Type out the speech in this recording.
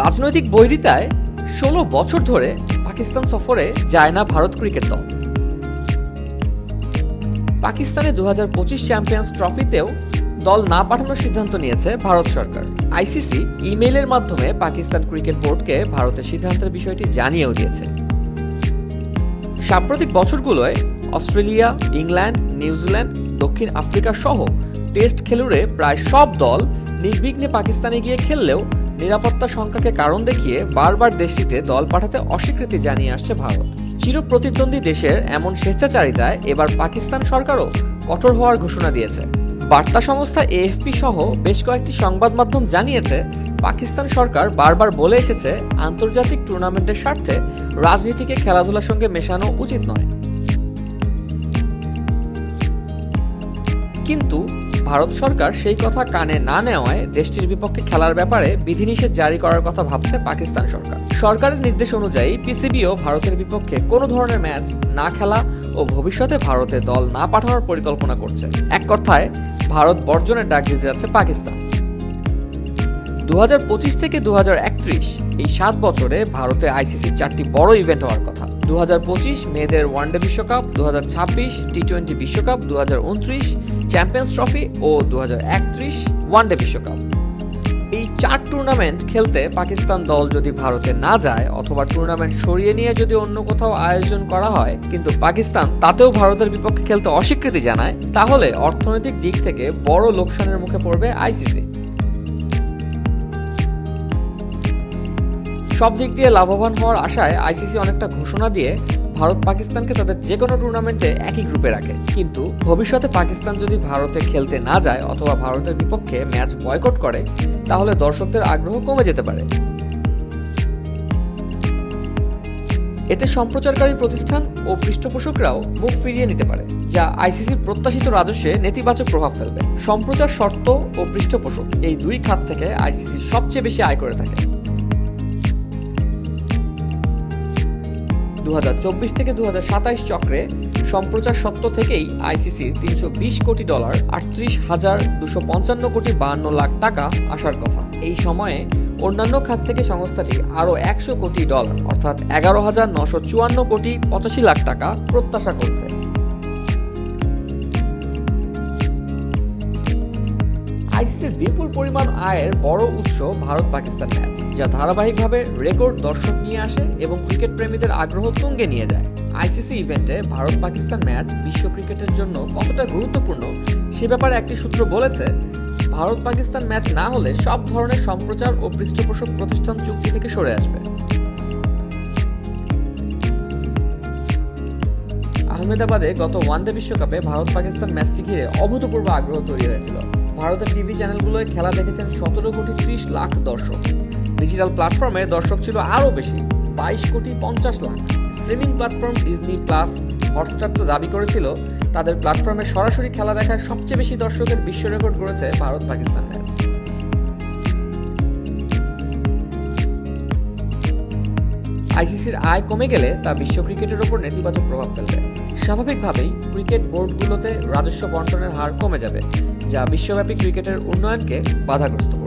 রাজনৈতিক বৈরিতায় ষোলো বছর ধরে পাকিস্তান সফরে যায় না ভারত ক্রিকেট দল। পাকিস্তানে দুহাজার পঁচিশ চ্যাম্পিয়ন্স ট্রফিতেও দল না পাঠানোর সিদ্ধান্ত নিয়েছে ভারত সরকার। আইসিসি ইমেইলের মাধ্যমে পাকিস্তান ক্রিকেট বোর্ডকে ভারতের সিদ্ধান্তের বিষয়টি জানিয়েও দিয়েছে। সাম্প্রতিক বছরগুলোয় অস্ট্রেলিয়া, ইংল্যান্ড, নিউজিল্যান্ড, দক্ষিণ আফ্রিকা সহ টেস্ট খেলুড়ে প্রায় সব দল নির্বিঘ্নে পাকিস্তানে গিয়ে খেললেও নিরাপত্তা সংখ্যাকে কারণ দেখিয়ে বারবার দেশটিতে দল পাঠাতে অস্বীকৃতি জানিয়ে আসছে ভারত। চিরপ্রতিদ্বন্দ্বী দেশের এমন স্বেচ্ছাচারিতায় এবার পাকিস্তান সরকারও কঠোর হওয়ার ঘোষণা দিয়েছে। বার্তা সংস্থা এএফপি সহ বেশ কয়েকটি সংবাদ মাধ্যম জানিয়েছে, পাকিস্তান সরকার বারবার বলে এসেছে আন্তর্জাতিক টুর্নামেন্টের স্বার্থে রাজনীতিকে খেলাধুলার সঙ্গে মেশানো উচিত নয়। কিন্তু ভারত সরকার সেই কথা কানে না নেওয়ায় দেশটির বিপক্ষে খেলার ব্যাপারে বিধিনিষেধ জারি করার কথা ভাবছে পাকিস্তান সরকার। সরকারের নির্দেশ অনুযায়ী পিসিবিও ভারতের বিপক্ষে কোনো ধরনের ম্যাচ না খেলা ও ভবিষ্যতে ভারতে দল না পাঠানোর পরিকল্পনা করছে। এক কথায়, ভারত বর্জনের ডাক দিতে যাচ্ছে পাকিস্তান। দু হাজার পঁচিশ থেকে দু হাজার একত্রিশ, এই সাত বছরে ভারতে আইসিসির চারটি বড় ইভেন্ট হওয়ার কথা। দু হাজার পঁচিশ মেয়েদের ওয়ানডে বিশ্বকাপ দু টি টোয়েন্টি বিশ্বকাপ, দুহাজার উনত্রিশ চ্যাম্পিয়ন্স ট্রফি ও দু ওয়ানডে বিশ্বকাপ। এই চার টুর্নামেন্ট খেলতে পাকিস্তান দল যদি ভারতে না যায় অথবা টুর্নামেন্ট সরিয়ে নিয়ে যদি অন্য কোথাও আয়োজন করা হয়, কিন্তু পাকিস্তান তাতেও ভারতের বিপক্ষে খেলতে অস্বীকৃতি জানায়, তাহলে অর্থনৈতিক দিক থেকে বড় লোকসানের মুখে পড়বে আইসিসি। সব দিক দিয়ে লাভবান হওয়ার আশায় আইসিসি অনেকটা ঘোষণা দিয়ে ভারত পাকিস্তানকে তাদের যে কোনো টুর্নামেন্টে একই গ্রুপে রাখে। কিন্তু ভবিষ্যতে পাকিস্তান যদি ভারতে খেলতে না যায় অথবা ভারতের বিপক্ষে ম্যাচ বয়কট করে, তাহলে দর্শকদের আগ্রহ কমে যেতে পারে। এতে সম্প্রচারকারী প্রতিষ্ঠান ও পৃষ্ঠপোষকরাও মুখ ফিরিয়ে নিতে পারে, যা আইসিসির প্রত্যাশিত রাজস্বে নেতিবাচক প্রভাব ফেলবে। সম্প্রচার শর্ত ও পৃষ্ঠপোষক এই দুই খাত থেকে আইসিসি সবচেয়ে বেশি আয় করে থাকে। দু হাজার চব্বিশ থেকে দু চক্রে সম্প্রচার সত্ত্ব থেকেই আইসিসির তিনশো বিশ কোটি ডলার, আটত্রিশ হাজার দুশো পঞ্চান্ন কোটি বাহান্ন লাখ টাকা আসার কথা। এই সময়ে অন্যান্য খাত থেকে সংস্থাটি আরও একশো কোটি ডলার, অর্থাৎ এগারো হাজার নশো চুয়ান্ন কোটি পঁচাশি লাখ টাকা প্রত্যাশা করছে। আইসিসির বিপুল পরিমাণ আয়ের বড় উৎস ভারত পাকিস্তান ম্যাচ, যা ধারাবাহিকভাবে রেকর্ড দর্শক নিয়ে আসে এবং ক্রিকেট প্রেমীদের আগ্রহ তুঙ্গে নিয়ে যায়। আইসিসি ইভেন্টে ভারত পাকিস্তান ম্যাচ বিশ্ব ক্রিকেটের জন্য কতটা গুরুত্বপূর্ণ সে ব্যাপারে একটি সূত্র বলেছে, ভারত পাকিস্তান ম্যাচ না হলে সব ধরনের সম্প্রচার ও পৃষ্ঠপোষক প্রতিষ্ঠান চুক্তি থেকে সরে আসবে। আহমেদাবাদে গত ওয়ানডে বিশ্বকাপে ভারত পাকিস্তান ম্যাচটি ঘিরে অভূতপূর্ব আগ্রহ তৈরি হয়েছিল। ভারতের টিভি চ্যানেলগুলোয় খেলা দেখেছেন সতেরো কোটি ত্রিশ লাখ দর্শক। ডিজিটাল প্ল্যাটফর্মে দর্শক ছিল আরও বেশি, বাইশ কোটি পঞ্চাশ lakh. Streaming platform Disney plus Hotstar তো দাবি করেছিল, তাদের প্ল্যাটফর্মে সরাসরি খেলা দেখার সবচেয়ে বেশি দর্শকের বিশ্ব রেকর্ড করেছে ভারত পাকিস্তান ম্যাচ আইসিসির আয় কমে গেলে তা বিশ্ব ক্রিকেটের ওপর নেতিবাচক প্রভাব ফেলবে। স্বাভাবিকভাবেই ক্রিকেট বোর্ডগুলোতে রাজস্ব বন্টনের হার কমে যাবে যা বিশ্বব্যাপী ক্রিকেটের উন্নয়নকে বাধাগ্রস্ত